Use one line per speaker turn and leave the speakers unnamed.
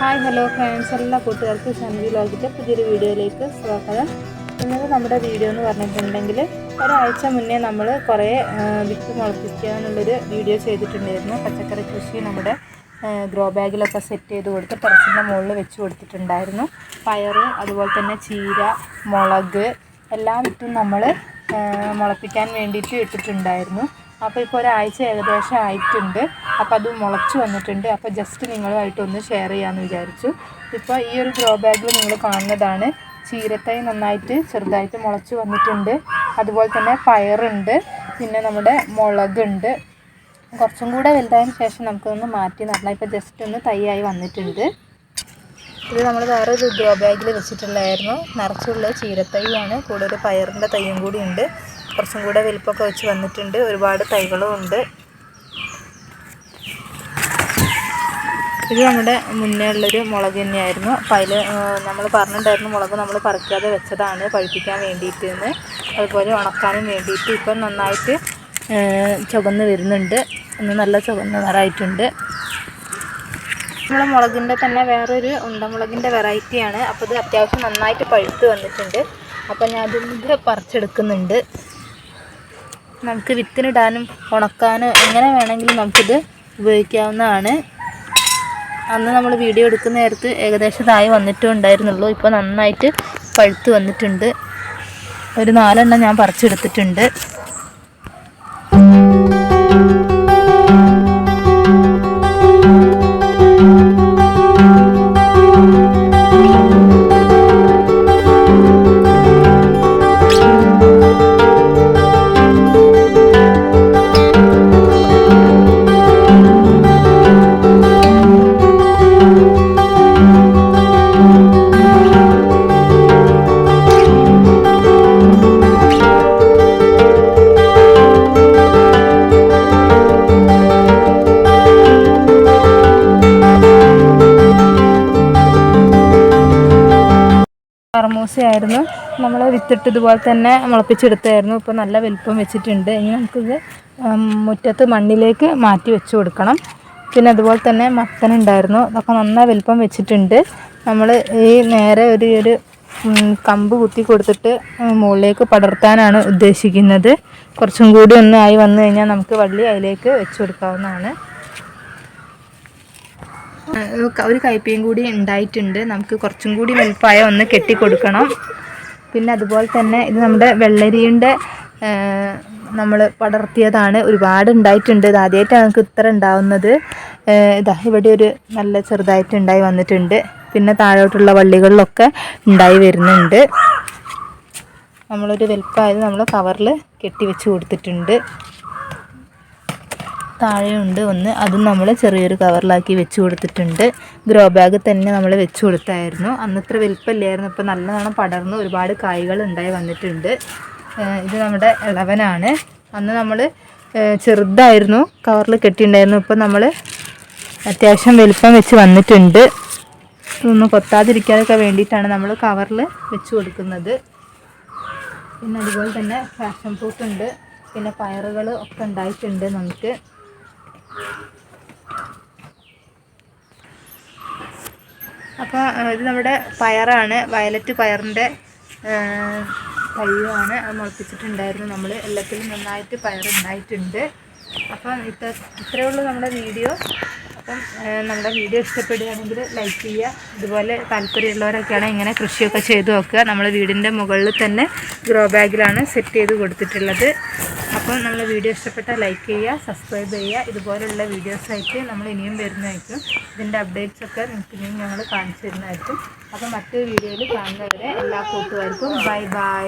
Hi hello friends. എല്ലാ കൂട്ടുകാർക്കും ഷാൻവി ലോകിന്റെ പുതിയൊരു വീഡിയോയിലേക്ക് സ്വാഗതം. ഇന്നത്തെ നമ്മുടെ വീഡിയോ എന്ന് പറഞ്ഞിട്ടുണ്ടെങ്കിൽ ഒരാഴ്ച മുന്നേ നമ്മൾ കുറേ വിത്ത് മുളപ്പിക്കാനുള്ളൊരു വീഡിയോ ചെയ്തിട്ടുണ്ടായിരുന്നു. പച്ചക്കറി കൃഷി നമ്മുടെ ഗ്രോ ബാഗിലൊക്കെ സെറ്റ് ചെയ്ത് കൊടുത്ത് ടെറസിന്റെ മുകളിൽ വെച്ച് കൊടുത്തിട്ടുണ്ടായിരുന്നു. പയർ അതുപോലെ തന്നെ ചീര മുളക് എല്ലാം വിത്തും നമ്മൾ മുളപ്പിക്കാൻ വേണ്ടിയിട്ട് ഇട്ടിട്ടുണ്ടായിരുന്നു. അപ്പോൾ ഇപ്പോൾ ഒരാഴ്ച ഏകദേശം ആയിട്ടുണ്ട്. അപ്പോൾ അത് മുളച്ച് വന്നിട്ടുണ്ട്. അപ്പോൾ ജസ്റ്റ് നിങ്ങളുമായിട്ടൊന്ന് ഷെയർ ചെയ്യാമെന്ന് വിചാരിച്ചു. ഇപ്പോൾ ഈ ഒരു ഗ്രോ ബാഗിൽ നിങ്ങൾ കാണുന്നതാണ്. ചീരത്തൈ നന്നായിട്ട് ചെറുതായിട്ട് മുളച്ച് വന്നിട്ടുണ്ട്. അതുപോലെ തന്നെ പയറുണ്ട്. പിന്നെ നമ്മുടെ മുളകുണ്ട്. കുറച്ചും കൂടെ വലുതായതിന് ശേഷം നമുക്കൊന്ന് മാറ്റി നടണം. ഇപ്പോൾ ജസ്റ്റ് ഒന്ന് തൈയായി വന്നിട്ടുണ്ട്. ഇത് നമ്മൾ വേറെ ഒരു ഗ്രോ ബാഗിൽ വെച്ചിട്ടുള്ളായിരുന്നു നിറച്ചുള്ള ചീരത്തൈയാണ്. കൂടെ ഒരു പയറിന്റെ തൈയും കൂടി ഉണ്ട്. കുറച്ചും കൂടെ വലിപ്പമൊക്കെ വെച്ച് വന്നിട്ടുണ്ട്. ഒരുപാട് തൈകളും ഉണ്ട്. ഇത് നമ്മുടെ മുന്നേ ഉള്ളൊരു മുളക് തന്നെയായിരുന്നു. അപ്പം അതിൽ നമ്മൾ പറഞ്ഞിട്ടുണ്ടായിരുന്നു മുളക് നമ്മൾ പറിക്കാതെ വെച്ചതാണ് പഴുപ്പിക്കാൻ വേണ്ടിയിട്ട് എന്ന് അതുപോലെ ഉണക്കാനും വേണ്ടിയിട്ട് ഇപ്പം നന്നായിട്ട് ചുവന്ന് വരുന്നുണ്ട്. ഇന്ന് നല്ല ചുവന്ന നിറായിട്ടുണ്ട് നമ്മളെ മുളകിന്റെ തന്നെ വേറൊരു ഉണ്ടമുളകിന്റെ വെറൈറ്റിയാണ്. അപ്പോൾ ഇത് അത്യാവശ്യം നന്നായിട്ട് പഴുത്ത് വന്നിട്ടുണ്ട്. അപ്പോൾ ഞാൻ അതിന്റെ പറിച്ചെടുക്കുന്നുണ്ട്. നമുക്ക് വിത്തിനിടാനും ഉണക്കാനും എങ്ങനെ വേണമെങ്കിലും നമുക്കിത് ഉപയോഗിക്കാവുന്നതാണ്. അന്ന് നമ്മൾ വീഡിയോ എടുക്കുന്ന നേരത്ത് ഏകദേശം തായി വന്നിട്ടും ഉണ്ടായിരുന്നുള്ളൂ ഇപ്പോൾ നന്നായിട്ട് പഴുത്ത് വന്നിട്ടുണ്ട്. ഒരു നാലെണ്ണം ഞാൻ പറിച്ചെടുത്തിട്ടുണ്ട്. കർമൂസയായിരുന്നു നമ്മൾ വിത്തിട്ട് ഇതുപോലെ തന്നെ മുളപ്പിച്ചെടുത്തായിരുന്നു. ഇപ്പോൾ നല്ല വലിപ്പം വെച്ചിട്ടുണ്ട്. ഇനി നമുക്കിത് മുറ്റത്ത് മണ്ണിലേക്ക് മാറ്റി വെച്ച് കൊടുക്കണം. പിന്നെ അതുപോലെ തന്നെ മത്തൻ ഉണ്ടായിരുന്നു. അതൊക്കെ നന്നായി വലിപ്പം വെച്ചിട്ടുണ്ട്. നമ്മൾ ഈ നേരെ ഒരു ഒരു കമ്പ് കുത്തി കൊടുത്തിട്ട് മുകളിലേക്ക് പടർത്താനാണ് ഉദ്ദേശിക്കുന്നത്. കുറച്ചും കൂടി ഒന്ന് ആയി വന്നു കഴിഞ്ഞാൽ നമുക്ക് വള്ളി അതിലേക്ക് വെച്ച് കൊടുക്കാവുന്നതാണ്. ഒരു കയ്പയും കൂടി ഉണ്ടായിട്ടുണ്ട്. നമുക്ക് കുറച്ചും കൂടി വലുപ്പമായ ഒന്ന് കെട്ടിക്കൊടുക്കണം. പിന്നെ അതുപോലെ തന്നെ ഇത് നമ്മുടെ വെള്ളരിയുടെ നമ്മൾ പടർത്തിയതാണ്. ഒരുപാട് ഉണ്ടായിട്ടുണ്ട്. ഇത് ആദ്യമായിട്ടാണ് നമുക്ക് ഇത്ര ഉണ്ടാവുന്നത്. ഇതാ ഇവിടെ ഒരു നല്ല ചെറുതായിട്ട് ഉണ്ടായി വന്നിട്ടുണ്ട്. പിന്നെ താഴോട്ടുള്ള വള്ളികളിലൊക്കെ ഉണ്ടായി വരുന്നുണ്ട്. നമ്മളൊരു വലുപ്പമായത് നമ്മൾ കവറിൽ കെട്ടി വെച്ച് കൊടുത്തിട്ടുണ്ട്. താഴെയുണ്ട്. ഒന്ന് അതും നമ്മൾ ചെറിയൊരു കവറിലാക്കി വെച്ച് കൊടുത്തിട്ടുണ്ട്. ഗ്രോ ബാഗ് തന്നെ നമ്മൾ വെച്ച് കൊടുത്തായിരുന്നു. അന്നത്ര വലിപ്പമില്ലായിരുന്നു. ഇപ്പോൾ നല്ലവണ്ണം പടർന്ന് ഒരുപാട് കായ്കൾ ഉണ്ടായി വന്നിട്ടുണ്ട്. ഇത് നമ്മുടെ ഇളവനാണ്. അന്ന് നമ്മൾ ചെറുതായിരുന്നു. കവറിൽ കെട്ടിയിട്ടുണ്ടായിരുന്നു ഇപ്പോൾ നമ്മൾ അത്യാവശ്യം വലിപ്പം വെച്ച് വന്നിട്ടുണ്ട്. ഇതൊന്നും കൊത്താതിരിക്കാനൊക്കെ വേണ്ടിയിട്ടാണ് നമ്മൾ കവറിൽ വെച്ച് കൊടുക്കുന്നത്. പിന്നെ അതുപോലെ തന്നെ ഫാഷൻ ഫ്രൂട്ട് ഉണ്ട്. പിന്നെ പയറുകൾ ഒക്കെ ഉണ്ടായിട്ടുണ്ട് നമുക്ക്. അപ്പോൾ ഇത് നമ്മുടെ പയറാണ്. വയലറ്റ് പയറിന്റെ തൈയുമാണ് അത് മുളപ്പിച്ചിട്ടുണ്ടായിരുന്നു നമ്മൾ എല്ലാത്തിലും നന്നായിട്ട് പയറുണ്ടായിട്ടുണ്ട്. അപ്പം ഇത്ര ഇത്രയേ ഉള്ളൂ നമ്മുടെ വീഡിയോ. അപ്പം നമ്മുടെ വീഡിയോ ഇഷ്ടപ്പെടുകയാണെങ്കിൽ ലൈക്ക് ചെയ്യുക. ഇതുപോലെ താല്പര്യമുള്ളവരൊക്കെയാണ് ഇങ്ങനെ കൃഷിയൊക്കെ ചെയ്ത് നോക്കുക. നമ്മൾ വീടിന്റെ മുകളിൽ തന്നെ ഗ്രോ ബാഗിലാണ് സെറ്റ് ചെയ്ത് കൊടുത്തിട്ടുള്ളത്. അപ്പം നമ്മൾ വീഡിയോ ഇഷ്ടപ്പെട്ടാൽ ലൈക്ക് ചെയ്യുക സബ്സ്ക്രൈബ് ചെയ്യുക. ഇതുപോലുള്ള വീഡിയോസായിട്ട് നമ്മൾ ഇനിയും വരുന്നതായിരിക്കും. ഇതിന്റെ അപ്ഡേറ്റ്സ് ഒക്കെ നിങ്ങൾക്ക് ഇനിയും ഞങ്ങൾ കാണിച്ചു തരുന്നതായിരിക്കും. അപ്പോൾ മറ്റൊരു വീഡിയോയിൽ കാണുന്നവരെ എല്ലാ കൂട്ടുകാർക്കും ബൈ ബൈ.